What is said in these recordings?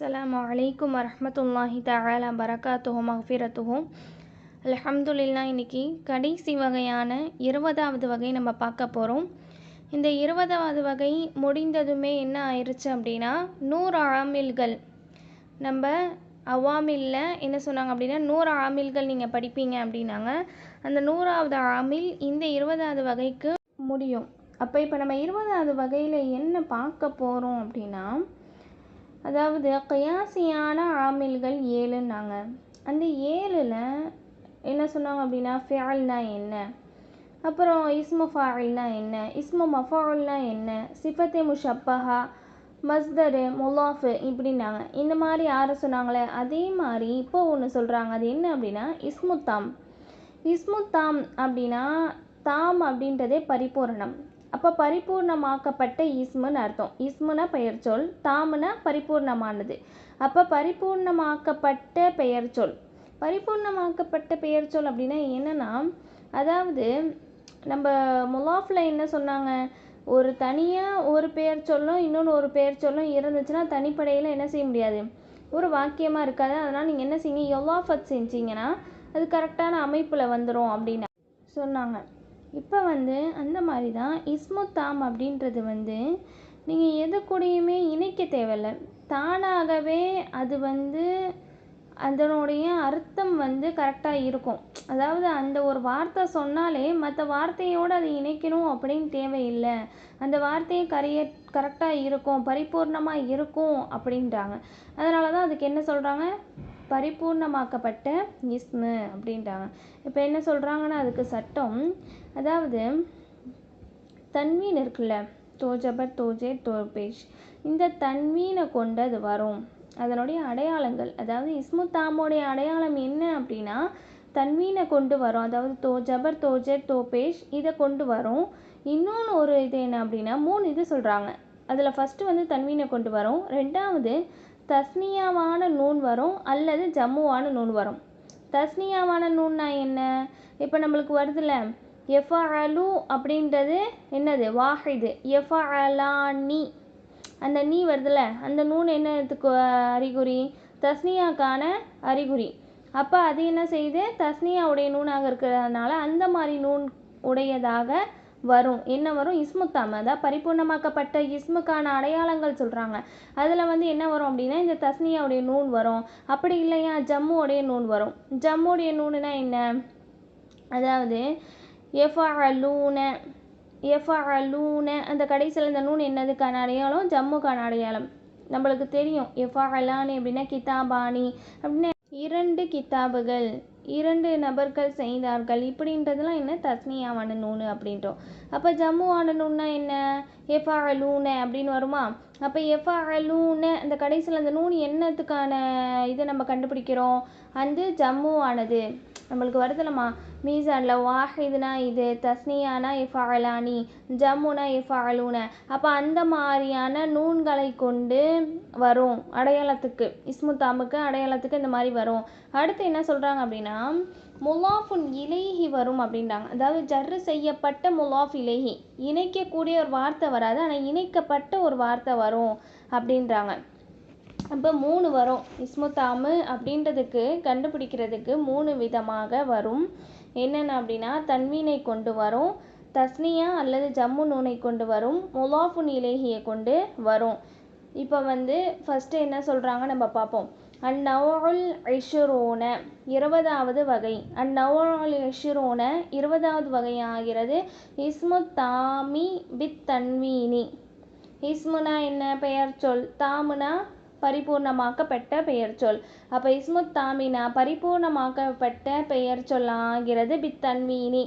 அஸ்ஸலாமு அலைக்கும் வரஹ்மத்துல்லாஹி தஆலா பரகாத்துஹு மஃபிரத்துஹு. அல்ஹம்துலில்லா இன்னைக்கு கடைசி வகையான இருபதாவது வகை நம்ம பார்க்க போகிறோம் இந்த இருபதாவது வகை முடிந்ததுமே என்ன ஆயிடுச்சு அப்படின்னா நூறு ஆமில்கள். நம்ம அவாமில்ல என்ன சொன்னாங்க அப்படின்னா நூறு ஆமில்கள் நீங்கள் படிப்பீங்க அப்படின்னாங்க. அந்த நூறாவது ஆமில் இந்த இருபதாவது வகைக்கு முடியும். அப்போ இப்போ நம்ம இருபதாவது வகையில் என்ன பார்க்க போகிறோம் அப்படின்னா அதாவது கயாசியான ஆமில்கள் ஏழுன்னாங்க. அந்த ஏழில் என்ன சொன்னாங்க அப்படின்னா ஃபியால்னா என்ன? அப்புறம் இஸ்மு ஃபாயில்னா என்ன? இஸ்மு மஃபால்னா என்ன? சிஃபத்தே முஷப்பஹா மஸ்தரு முலாஃபு இப்படின்னாங்க. இந்த மாதிரி யாரை சொன்னாங்களே? அதே மாதிரி இப்போ ஒன்று சொல்கிறாங்க அது என்ன அப்படின்னா இஸ்முத்தாம் இஸ்முத்தாம் அப்படின்னா தாம் அப்படின்றதே பரிபூரணம். அப்போ பரிபூர்ணமாக்கப்பட்ட இஸ்முன்னு அர்த்தம். ஈஸ்முனா பெயர் சொல் தாமுனா பரிபூர்ணமானது. அப்போ பரிபூர்ணமாக்கப்பட்ட பெயர் சொல். பரிபூர்ணமாக்கப்பட்ட பெயர் சொல் அப்படின்னா என்னென்னா அதாவது நம்ம முலாஃபில் என்ன சொன்னாங்க? ஒரு தனியாக ஒரு பெயர் சொல்லும் இன்னொன்று ஒரு பெயர் சொல்லும் இருந்துச்சுன்னா தனிப்படையில் என்ன செய்ய முடியாது? ஒரு வாக்கியமாக இருக்காது. அதனால் நீங்கள் என்ன செய்யுங்க எவ்வளோ செஞ்சீங்கன்னா அது கரெக்டான அமைப்பில் வந்துடும் அப்படின்னு சொன்னாங்க. இப்போ வந்து அந்த மாதிரி தான் இஸ்முத்தாம் அப்படின்றது வந்து நீங்கள் எது கூடயுமே இணைக்க தேவையில்ல. தானாகவே அது வந்து அதனுடைய அர்த்தம் வந்து கரெக்டாக இருக்கும். அதாவது அந்த ஒரு வார்த்தை சொன்னாலே மற்ற வார்த்தையோடு அதை இணைக்கணும் அப்படின்னு தேவையில்லை. அந்த வார்த்தையை கரைய கரெக்டாக இருக்கும் பரிபூர்ணமாக இருக்கும் அப்படின்றாங்க. அதனால தான் அதுக்கு என்ன சொல்கிறாங்க பரிபூர்ணமாக்கப்பட்ட இஸ்மு அப்படின்றாங்க. இப்போ என்ன சொல்கிறாங்கன்னா அதுக்கு சட்டம் அதாவது தன்வீன் இருக்குல்ல தோஜபர் தோஜே தோபேஷ் இந்த தன்வீனை கொண்டு அது வரும். அதனுடைய அடையாளங்கள் அதாவது இஸ்மு தாமோடைய அடையாளம் என்ன அப்படின்னா தன்வீனை கொண்டு வரும். அதாவது தோ ஜபர் தோஜே தோபேஷ் இதை கொண்டு வரும். இன்னொன்று ஒரு இது என்ன அப்படின்னா மூணு இது சொல்கிறாங்க அதில் ஃபஸ்ட்டு வந்து தன்வீனை கொண்டு வரும். ரெண்டாவது தஸ்னியாவான நூன் வரும் அல்லது ஜம்முவான நூன் வரும். தஸ்னியாவான நூன்னா என்ன? இப்போ நம்மளுக்கு வருதுல்ல எஃபஅலு அப்படின்றது என்னது? வாஹிது. நீ அந்த நீ வருதுல்ல அந்த நூன் என்னத்துக்கு அறிகுறி? தஸ்னியாக்கான அறிகுறி. அப்போ அது என்ன செய்யுது? தஸ்னியாவுடைய நூனாக இருக்கிறதுனால அந்த மாதிரி நூன் உடையதாக வரும். என்ன வரும்? இஸ்முத்தாம் அதாவது பரிபூர்ணமாக்கப்பட்ட இஸ்முக்கான அடையாளங்கள் சொல்கிறாங்க அதில் வந்து என்ன வரும் அப்படின்னா இந்த தஸ்னியாவுடைய நூன் வரும். அப்படி இல்லையா? ஜம்முவோடைய நூன் வரும். ஜம்முடைய நூனுனா என்ன? அதாவது எஃபஅலூன எஃபஅலூன. அந்த கடைசியில் இந்த நூன் என்னதுக்கான அடையாளம்? ஜம்முக்கான அடையாளம். நம்மளுக்கு தெரியும். எஃபஅலானி அப்படின்னா கிதாபானி அப்படின்னா இரண்டு கிதாபுகள். இரண்டு நபர்கள் செய்தார்கள். இப்படின்றதுலாம் என்ன? தஸ்னியாவான நூனு அப்படின்றோம். அப்போ ஜம்முவான நூன்னா என்ன? எஃபா அலூன அப்படின்னு வருமா? அப்போ எஃபா அலூன அந்த கடைசியில் அந்த நூன் என்னத்துக்கான இதை நம்ம கண்டுபிடிக்கிறோம்? அந்த ஜம்முவானது. நம்மளுக்கு வருதுலம்மா மீசானில் வாஹிதுனா இது தஸ்னியானா இஃபாலானி ஜம்முனா இஃபாலூன அப்போ அந்த மாதிரியான நூன்களை கொண்டு வரும் அடையாளத்துக்கு இஸ்முத்தாமுக்கு அடையாளத்துக்கு இந்த மாதிரி வரும். அடுத்து என்ன சொல்கிறாங்க அப்படின்னா முலாஃபுன் இலேஹி வரும் அப்படின்றாங்க. அதாவது ஜர்ரு செய்யப்பட்ட முலாஃப் இலேஹி. இணைக்கக்கூடிய ஒரு வார்த்தை வராது ஆனால் இணைக்கப்பட்ட ஒரு வார்த்தை வரும் அப்படின்றாங்க. அப்போ மூணு வரும். இஸ்முத்தாமு அப்படின்றதுக்கு கண்டுபிடிக்கிறதுக்கு மூணு விதமாக வரும். என்னென்ன அப்படின்னா தன்வீனை கொண்டு வரும் தஸ்னியா அல்லது ஜம்மு நூனை கொண்டு வரும் முலாஃபுன் இலேஹியை கொண்டு வரும். இப்போ வந்து ஃபஸ்ட்டு என்ன சொல்கிறாங்க நம்ம பார்ப்போம். அந்நவுல் இஷுரோன இருபதாவது வகை. அந்நவுல் இஷுரோன இருபதாவது வகை ஆகிறது இஸ்மு தாமி பித் தன்வீனி. இஸ்முனா என்ன பெயர்? சொல். தாமுனா பரிபூர்ணமாக்கப்பட்ட பெயர் சொல். அப்போ இஸ்முத் தாமினா பரிபூர்ணமாக்கப்பட்ட பெயர் சொல் ஆகிறது பித்தன்வீனி.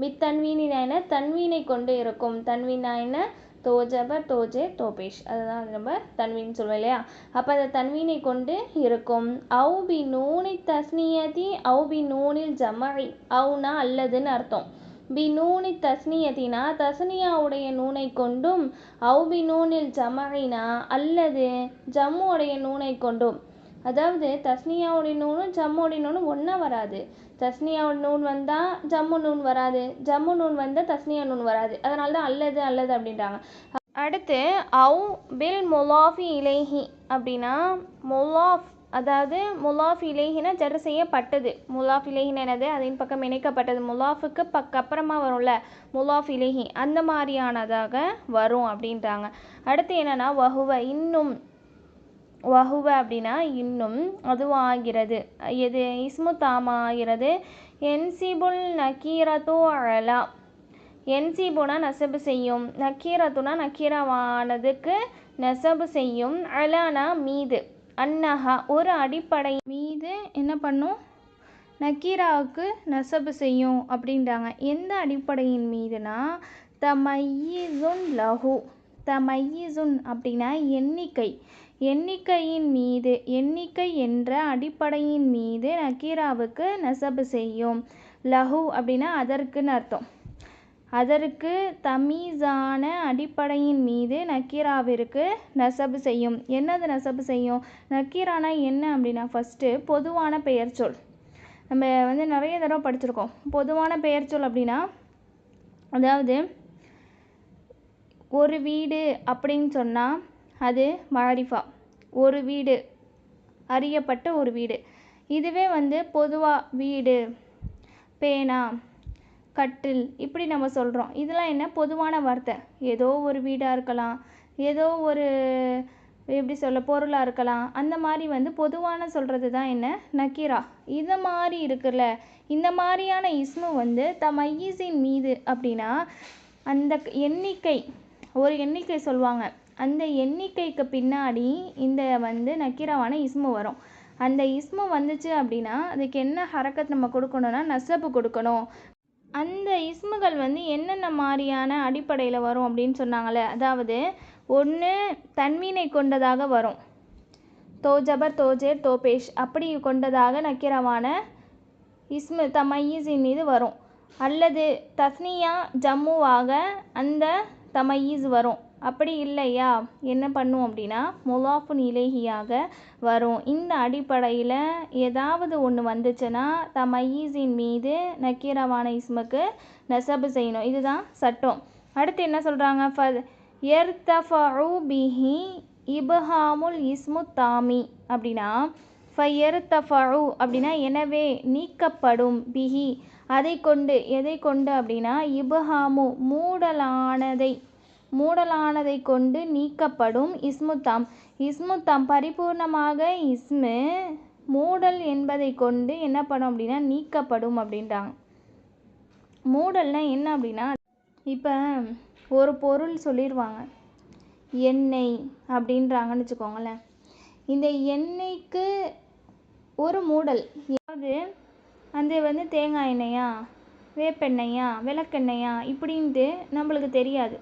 பித்தன்வீனினா என்ன? தன்வீனை கொண்டு இருக்கும். தன்வீனா என்ன? தோஜபர் தோஜே தோபேஷ். அதுதான் நம்ம தன்வீன் சொல்லுவோம் இல்லையா? அப்போ அந்த தன்வீனை கொண்டு இருக்கும். அவு பி நூனி தஸ்னியதி அவு பி நூனில் ஜமழி. அவுனா அல்லதுன்னு அர்த்தம். பி நூனி தஸ்னியத்தினா தஸ்னியாவுடைய நூனை கொண்டும் அவு பி நூனில் ஜமழினா அல்லது ஜம்முடைய நூனை கொண்டும். அதாவது தஸ்னியாவுடைய நூனும் ஜம்முடைய நூனும் ஒன்றா வராது. தஸ்னியாவோட நூன் வந்தால் ஜம்மு நூன் வராது. ஜம்மு நூன் வந்தால் தஸ்னியா நூன் வராது. அதனால தான் அல்லது அல்லது அப்படின்றாங்க. அடுத்து அவு பில் முலாஃபி இலேஹி அப்படின்னா முலாஃப் அதாவது முலாஃப் இலேஹின ஜர் செய்யப்பட்டது. முலாஃப் இலேஹின்னு என்னது? அதன் பக்கம் இணைக்கப்பட்டது. முலாஃபுக்கு பக்க அப்புறமா வரும்ல முலாஃப் இலேஹி. அந்த மாதிரியானதாக வரும் அப்படின்றாங்க. அடுத்து என்னென்னா வகுவ இன்னும் வகுவ அப்படின்னா இன்னும் அதுவாகிறது. எது? இஸ்மு ஆகிறது என்சிபுல் நக்கீரத்து அழலா என்சிபுனா நெசபு செய்யும். நக்கீரத்துனா நக்கீரவானதுக்கு நெசபு செய்யும். அலானா மீது. அன்னஹா ஒரு அடிப்படை மீது என்ன பண்ணும்? நக்கீராவுக்கு நசபு செய்யும் அப்படின்றாங்க. எந்த அடிப்படையின் மீதுனா தமையிசுன் லஹு. தமையிசுன் அப்படின்னா எண்ணிக்கை. எண்ணிக்கையின் மீது எண்ணிக்கை என்ற அடிப்படையின் மீது நக்கீராவுக்கு நசபு செய்யும். லஹு அப்படின்னா அதற்குன்னு அர்த்தம். அதற்கு தமீஸான அடிப்படையின் மீது நக்கீராவிற்கு நெசபு செய்யும். என்னது நெசபு செய்யும்? நக்கீரானா என்ன அப்படின்னா ஃபஸ்ட்டு பொதுவான பெயர்ச்சொல் நம்ம வந்து நிறைய தடவை படிச்சிருக்கோம். பொதுவான பெயர்ச்சொல் அப்படின்னா அதாவது ஒரு வீடு அப்படின்னு சொன்னால் அது மாரிஃபா. ஒரு வீடு அறியப்பட்ட ஒரு வீடு. இதுவே வந்து பொதுவாக வீடு பேனா கட்டில் இப்படி நம்ம சொல்கிறோம் இதெல்லாம் என்ன? பொதுவான வார்த்தை. ஏதோ ஒரு வீடாக இருக்கலாம். ஏதோ ஒரு எப்படி சொல்ல பொருளாக இருக்கலாம். அந்த மாதிரி வந்து பொதுவான சொல்கிறது தான் என்ன? நக்கீரா. இது மாதிரி இருக்குல்ல இந்த மாதிரியான இஸ்மு வந்து த மையீஸின் மீது அப்படின்னா அந்த எண்ணிக்கை ஒரு எண்ணிக்கை சொல்லுவாங்க. அந்த எண்ணிக்கைக்கு பின்னாடி இந்த வந்து நக்கீராவான இஸ்மு வரும். அந்த இஸ்மு வந்துச்சு அப்படின்னா அதுக்கு என்ன ஹரக்கத் நம்ம கொடுக்கணும்னா நசப்பு கொடுக்கணும். அந்த இஸ்முகள் வந்து என்னென்ன மாதிரியான அடிப்படையில் வரும் அப்படின்னு சொன்னாங்களே அதாவது ஒன்று தன்மீனை கொண்டதாக வரும். தோ ஜபர் தோஜேர் தோபேஷ் அப்படி கொண்டதாக நக்கிரமான இஸ்மு தமையீஸின் மீது வரும். அல்லது தஸ்னியா ஜம்முவாக அந்த தமையீஸ் வரும். அப்படி இல்லையா? என்ன பண்ணும் அப்படின்னா முலாஃபுன் இலேஹியாக வரும். இந்த அடிப்படையில் ஏதாவது ஒன்று வந்துச்சுன்னா தமையீஸின் மீது நக்கீரவான இஸ்முக்கு நெசபு செய்யணும். இதுதான் சட்டம். அடுத்து என்ன சொல்கிறாங்க ஃப எர்தஃபு பிஹி இபஹாமுல் இஸ்மு தாமி அப்படின்னா ஃபயர்தஃபு அப்படின்னா எனவே நீக்கப்படும். பிஹி அதை கொண்டு எதை கொண்டு அப்படின்னா இபஹாமு மூடலானதை மூடலானதை கொண்டு நீக்கப்படும் இஸ்முத்தாம் இஸ்முத்தாம் பரிபூர்ணமாக இஸ்மு மூடல் என்பதை கொண்டு என்ன பண்ணும் அப்படின்னா நீக்கப்படும் அப்படின்றாங்க. மூடல்னா என்ன அப்படின்னா இப்போ ஒரு பொருள் சொல்லிடுவாங்க எண்ணெய் அப்படின்றாங்கன்னு வச்சுக்கோங்களேன். இந்த எண்ணெய்க்கு ஒரு மூடல். அதாவது அந்த வந்து தேங்காய் எண்ணெயா வேப்பெண்ணெயா விளக்கெண்ணெயா இப்படின்ட்டு நம்மளுக்கு தெரியாது.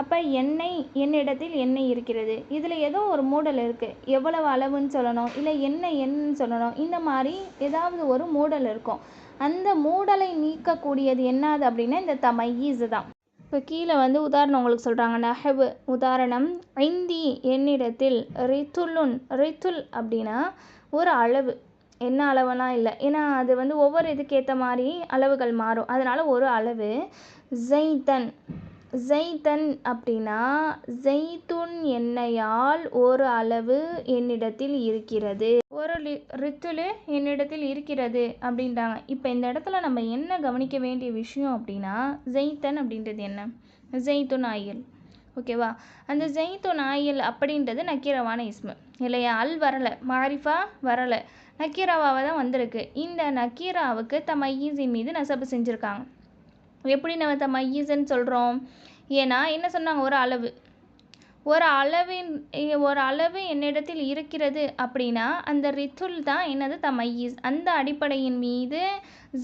அப்போ எண்ணெய் என்னிடத்தில் எண்ணெய் இருக்கிறது. இதில் ஏதோ ஒரு மூடல் இருக்குது எவ்வளவு அளவுன்னு சொல்லணும் இல்லை என்ன என்னன்னு சொல்லணும் இந்த மாதிரி ஏதாவது ஒரு மூடல் இருக்கும். அந்த மூடலை நீக்கக்கூடியது என்னது அப்படின்னா இந்த தமையீஸ் தான். இப்போ கீழே வந்து உதாரணம் உங்களுக்கு சொல்கிறாங்க நஹவு. உதாரணம் ஐந்தி என்னிடத்தில் ரித்துலுன் ரித்துல் அப்படின்னா ஒரு அளவு. என்ன அளவெல்லாம் இல்லை. ஏன்னா அது வந்து ஒவ்வொரு இதுக்கேற்ற மாதிரி அளவுகள் மாறும். அதனால் ஒரு அளவு ஜெய்தன் ஜெய்தன் அப்படின்னா ஜெய்துன் எண்ணெயால் ஒரு அளவு என்னிடத்தில் இருக்கிறது. ஒரு லி ரித்துலு என்னிடத்தில் இருக்கிறது அப்படின்றாங்க. இப்போ இந்த இடத்துல நம்ம என்ன கவனிக்க வேண்டிய விஷயம் அப்படின்னா ஜெய்தன் அப்படின்றது என்ன? ஜெய்துன் ஆயில் ஓகேவா? அந்த ஜெய்துன் ஆயில் அப்படின்றது நக்கீரவான இஸ்மு. இல்லையா? அல் வரலை மாரிஃபா வரலை. நக்கீராவாக தான் வந்திருக்கு. இந்த நக்கீராவுக்கு தமையீஸின் மீது நசப்பு செஞ்சுருக்காங்க. எப்படி நம்ம தமையீஸ்ன்னு சொல்கிறோம் ஏன்னா என்ன சொன்னாங்க? ஒரு அளவு. ஒரு அளவின் ஒரு அளவு என்னிடத்தில் இருக்கிறது அப்படின்னா அந்த ரித்துல் தான் என்னது? தமையீஸ் அந்த அடிப்படையின் மீது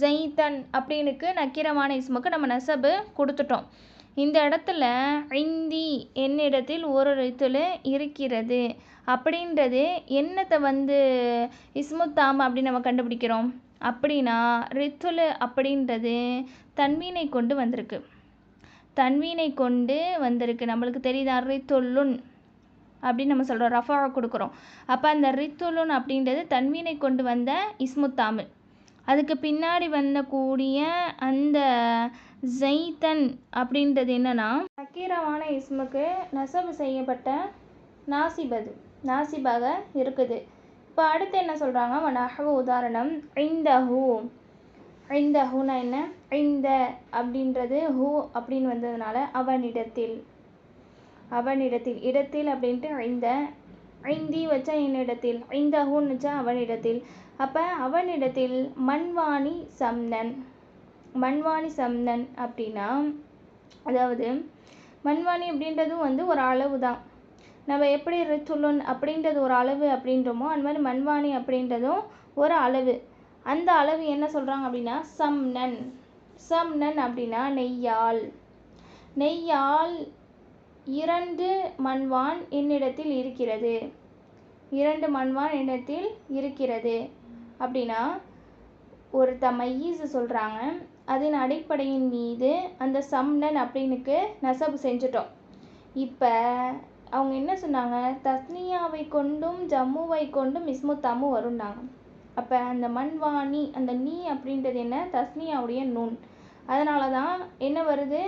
ஜெய்தன் அப்படின்னுக்கு நக்கீரமான இஸ்முக்கு நம்ம நெசபு கொடுத்துட்டோம். இந்த இடத்துல ஐந்தி என்னிடத்தில் ஒரு ரித்துல இருக்கிறது அப்படின்றது என்னத்தை வந்து இஸ்முத்தாம் அப்படின்னு நம்ம கண்டுபிடிக்கிறோம்? அப்படின்னா ரித்துலு அப்படின்றது தன்வீனை கொண்டு வந்திருக்கு. தன்வீனை கொண்டு வந்திருக்கு. நம்மளுக்கு தெரியுதா? ரித்துல்லுன் அப்படின்னு நம்ம சொல்கிறோம் ரஃபா கொடுக்குறோம். அப்போ அந்த ரித்துலுன் அப்படின்றது தன்வீனை கொண்டு வந்த இஸ்முத்தாமில் அதுக்கு பின்னாடி வந்தக்கூடிய அந்த ஜெய்தன் அப்படின்றது என்னன்னா சக்கீரமான இஸ்முக்கு நெசவு செய்யப்பட்ட நாசிபது. நாசிபாக இருக்குது. இப்போ அடுத்து என்ன சொல்கிறாங்க நகவு உதாரணம் ஐந்தஹூ. ஐந்தஹூனா என்ன? ஐந்த அப்படின்றது ஹூ அப்படின்னு வந்ததுனால அவனிடத்தில். அவனிடத்தில். இடத்தில் அப்படின்ட்டு ஐந்த. ஐந்தி வச்சா என்னிடத்தில்? ஐந்தஹூன்னு வச்சா அவனிடத்தில். அப்போ அவனிடத்தில் மண்வாணி சம்னன். மண்வாணி சம்னன் அப்படின்னா அதாவது மண்வாணி அப்படின்றதும் வந்து ஒரு அளவு தான் நம்ம எப்படி ரித்துலுன் அப்படின்றது ஒரு அளவு அப்படின்றோமோ அந்த மாதிரி மண்வாணி அப்படின்றதும் ஒரு அளவு. அந்த அளவு என்ன சொல்கிறாங்க அப்படின்னா சம்னன். சம்னன் அப்படின்னா நெய்யால். நெய்யால் இரண்டு மண்வான் என்னிடத்தில் இருக்கிறது. இரண்டு மண்வான் என்னிடத்தில் இருக்கிறது. அப்படின்னா ஒரு தமையீஸ் சொல்கிறாங்க அதன் அடிப்படையின் மீது அந்த சம்னன் அப்படின்னுக்கு நெசவு செஞ்சுட்டோம். இப்போ அவங்க என்ன சொன்னாங்க? தஸ்னியாவை கொண்டும் ஜம்முவை கொண்டும் இஸ்மு தம்மு வரும்னாங்க. அப்போ அந்த மண்வாணி அந்த நீ அப்படின்றது என்ன? தஸ்னியாவுடைய நூன் அதனால தான் என்ன வருது?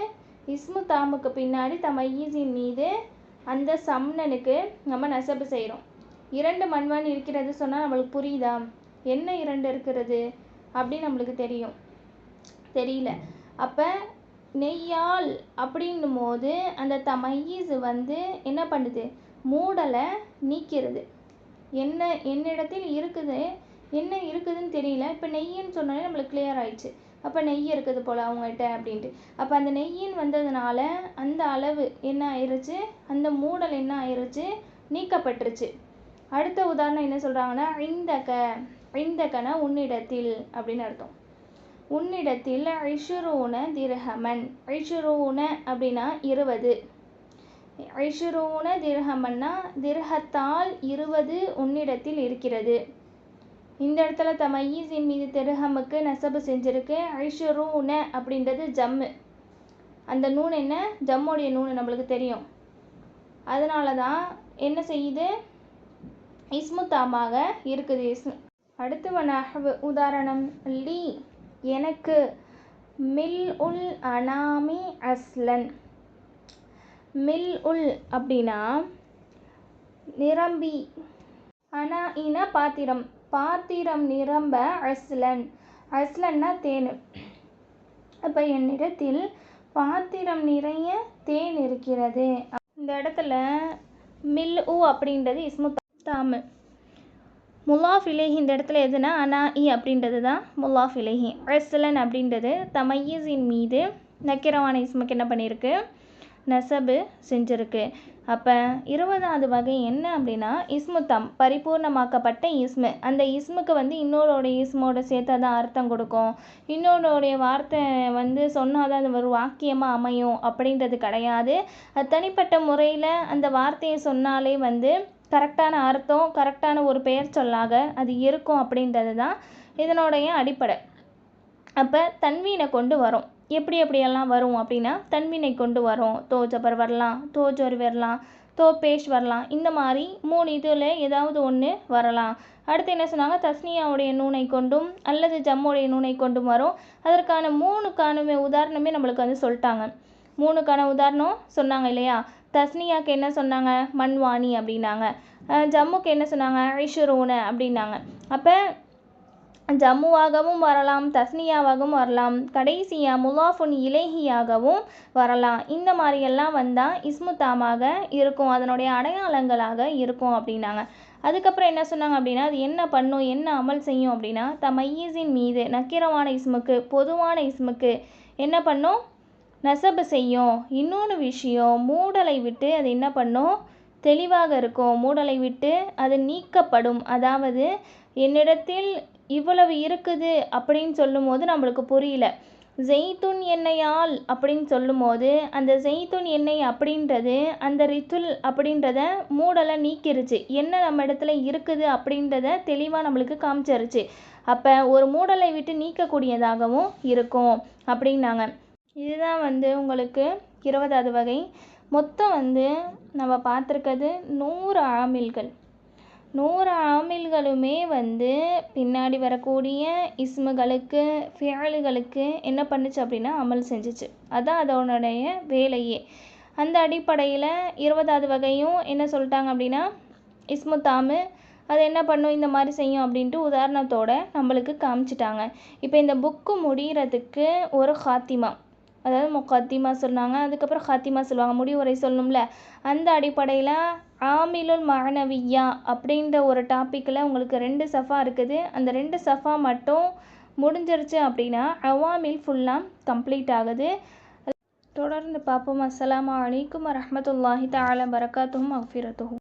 இஸ்மு தாமுக்கு பின்னாடி தமையீஸின் மீது அந்த சம்னனுக்கு நம்ம நெசப்பு செய்கிறோம் இரண்டு மண்வாணி இருக்கிறது சொன்னால் நம்மளுக்கு புரியுதா? என்ன இரண்டு இருக்கிறது? அப்படின்னு நம்மளுக்கு தெரியும். தெரியல. அப்போ நெய்யால் அப்படின்னும் போது அந்த தமையீஸ் வந்து என்ன பண்ணுது? மூடலை நீக்கிறது. என்ன என்னிடத்தில் இருக்குது என்ன இருக்குதுன்னு தெரியல. இப்போ நெய்யின்னு சொன்னாலே நம்மளுக்கு கிளியர் ஆயிடுச்சு. அப்போ நெய் இருக்குது போல் அவங்ககிட்ட அப்படின்ட்டு. அப்போ அந்த நெய்யின்னு வந்ததுனால அந்த அளவு என்ன ஆயிருச்சு? அந்த மூடல் என்ன ஆயிருச்சு? நீக்கப்பட்டுருச்சு. அடுத்த உதாரணம் என்ன சொல்கிறாங்கன்னா ஐந்தக ஐந்தகன உன்னிடத்தில் அப்படின்னு அர்த்தம். உன்னிடத்தில் ஐஷுரூன திர்ஹமன். ஐஷுரூன அப்படின்னா இருபது. ஐஷுரூன திர்ஹமன்னா திர்ஹத்தால் இருபது உன்னிடத்தில் இருக்கிறது. இந்த இடத்துல தமையீஸின் மீது திருகமுக்கு நசபு செஞ்சிருக்கு. ஐஷுரூன அப்படின்றது ஜம்மு. அந்த நூன் என்ன? ஜம்முடைய நூன் நம்மளுக்கு தெரியும். அதனால தான் என்ன செய்யுது? இஸ்முத்தாமாக இருக்குது. இஸ்மு அடுத்து வனஹவு உதாரணம் லீ. எனக்கு மில் உல் அனாமி அஸ்லன். மில் உல் அப்படின்னா நிரம்பி. அனா இன பாத்திரம். பாத்திரம் நிரம்ப அஸ்லன். அஸ்லன்னா தேன். அப்போ என்னிடத்தில் பாத்திரம் நிறைய தேன் இருக்கிறது. இந்த இடத்துல மில் உ அப்படின்றது இஸ்மு தாமு. முல்லாஃப் இலேஹி இந்த இடத்துல எதுனா அனா இ அப்படின்றது தான் முல்லாஃப் இலேஹி அஸ்லன் அப்படின்றது தமையீஸின் மீது நக்கிரவான இஸ்முக்கு என்ன பண்ணியிருக்கு? நெசபு செஞ்சுருக்கு. அப்போ இருபதாவது வகை என்ன அப்படின்னா இஸ்மு தம் பரிபூர்ணமாக்கப்பட்ட இஸ்மு. அந்த இஸ்முக்கு வந்து இன்னொருடைய இஸ்மோட சேர்த்தா தான் அர்த்தம் கொடுக்கும். இன்னொருடைய வார்த்தை வந்து சொன்னால் தான் அது ஒரு வாக்கியமாக அமையும் அப்படின்றது கிடையாது. அது தனிப்பட்ட முறையில் அந்த வார்த்தையை சொன்னாலே வந்து கரெக்டான அர்த்தம் கரெக்டான ஒரு பெயர் சொல்லாக அது இருக்கும் அப்படின்றது தான் இதனுடைய அடிப்படை. அப்போ தன்வீனை கொண்டு வரும். எப்படி எப்படியெல்லாம் வரும் அப்படின்னா தன்வீனை கொண்டு வரும். தோ ஜபர் வரலாம் தோ வரலாம் தோ பேஷ் வரலாம். இந்த மாதிரி மூணு இதில் ஏதாவது ஒன்று வரலாம். அடுத்து என்ன சொன்னாங்க? தஸ்னியாவுடைய நூனை கொண்டும் அல்லது ஜம்முடைய நூனை கொண்டும் வரும். அதற்கான மூணுக்கான உதாரணமே நம்மளுக்கு வந்து சொல்லிட்டாங்க. மூணுக்கான உதாரணம் சொன்னாங்க இல்லையா? தஸ்னியாக்கு என்ன சொன்னாங்க? மண்வாணி அப்படின்னாங்க. ஜம்முக்கு என்ன சொன்னாங்க? ஐஷரோன அப்படின்னாங்க. அப்போ ஜம்முவாகவும் வரலாம் தஸ்னியாவாகவும் வரலாம் கடைசியாக முலாஃபுன் இலேஹியாகவும் வரலாம். இந்த மாதிரியெல்லாம் வந்தால் இஸ்முத்தாமாக இருக்கும் அதனுடைய அடையாளங்களாக இருக்கும் அப்படின்னாங்க. அதுக்கப்புறம் என்ன சொன்னாங்க அப்படின்னா அது என்ன பண்ணும் என்ன அமல் செய்யும் அப்படின்னா தமையீஸின் மீது நக்கிரமான இஸ்முக்கு பொதுவான இஸ்முக்கு என்ன பண்ணும்? நசபு செய்யும். இன்னொன்று விஷயம் மூடலை விட்டு அது என்ன பண்ணும்? தெளிவாக இருக்கும். மூடலை விட்டு அது நீக்கப்படும். அதாவது என்னிடத்தில் இவ்வளவு இருக்குது அப்படின்னு சொல்லும்போது நம்மளுக்கு புரியல. ஜெய்துன் எண்ணெயால் அப்படின்னு சொல்லும்போது அந்த ஜெய்துன் எண்ணெய் அப்படின்றது அந்த ரித்துல் அப்படின்றத மூடலை நீக்கிருச்சு. என்ன நம்ம இடத்துல இருக்குது அப்படின்றத தெளிவாக நம்மளுக்கு காமிச்சிருச்சு. அப்போ ஒரு மூடலை விட்டு நீக்கக்கூடியதாகவும் இருக்கும் அப்படின்னாங்க. இதுதான் வந்து உங்களுக்கு இருபதாவது வகை. மொத்தம் வந்து நம்ம பார்த்துருக்கிறது நூறு ஆமில்கள். நூறு ஆமில்களுமே வந்து பின்னாடி வரக்கூடிய இஸ்முகளுக்கு ஃபியாலுகளுக்கு என்ன பண்ணுச்சு அப்படின்னா அமல் செஞ்சிச்சு. அதான் அதனுடைய வேலையே. அந்த அடிப்படையில் இருபதாவது வகையும் என்ன சொல்லிட்டாங்க அப்படின்னா இஸ்மு தாமு அது என்ன பண்ணும் இந்த மாதிரி செய்யும் அப்படின்ட்டு உதாரணத்தோடு நம்மளுக்கு காமிச்சிட்டாங்க. இப்போ இந்த புக்கு முடிகிறதுக்கு ஒரு ஹாத்திமா. அதாவது முக்கத்திமா சொன்னாங்க அதுக்கப்புறம் ஹாத்திமா சொல்லுவாங்க. முடிவுரை சொல்லணும்ல. அந்த அடிப்படையில் ஆமிலுல் மாணவியா அப்படின்ற ஒரு டாப்பிக்கில் உங்களுக்கு ரெண்டு சஃபா இருக்குது. அந்த ரெண்டு சஃபா மட்டும் முடிஞ்சிருச்சு அப்படின்னா அவாமில் ஃபுல்லாக கம்ப்ளீட் ஆகுது. தொடர்ந்து பார்ப்போம். அஸ்லாம் அலைக்கும் வரஹ்மத்துல்லாஹி தாலம் பரகாத்துஹு மஃபிரத்துஹு.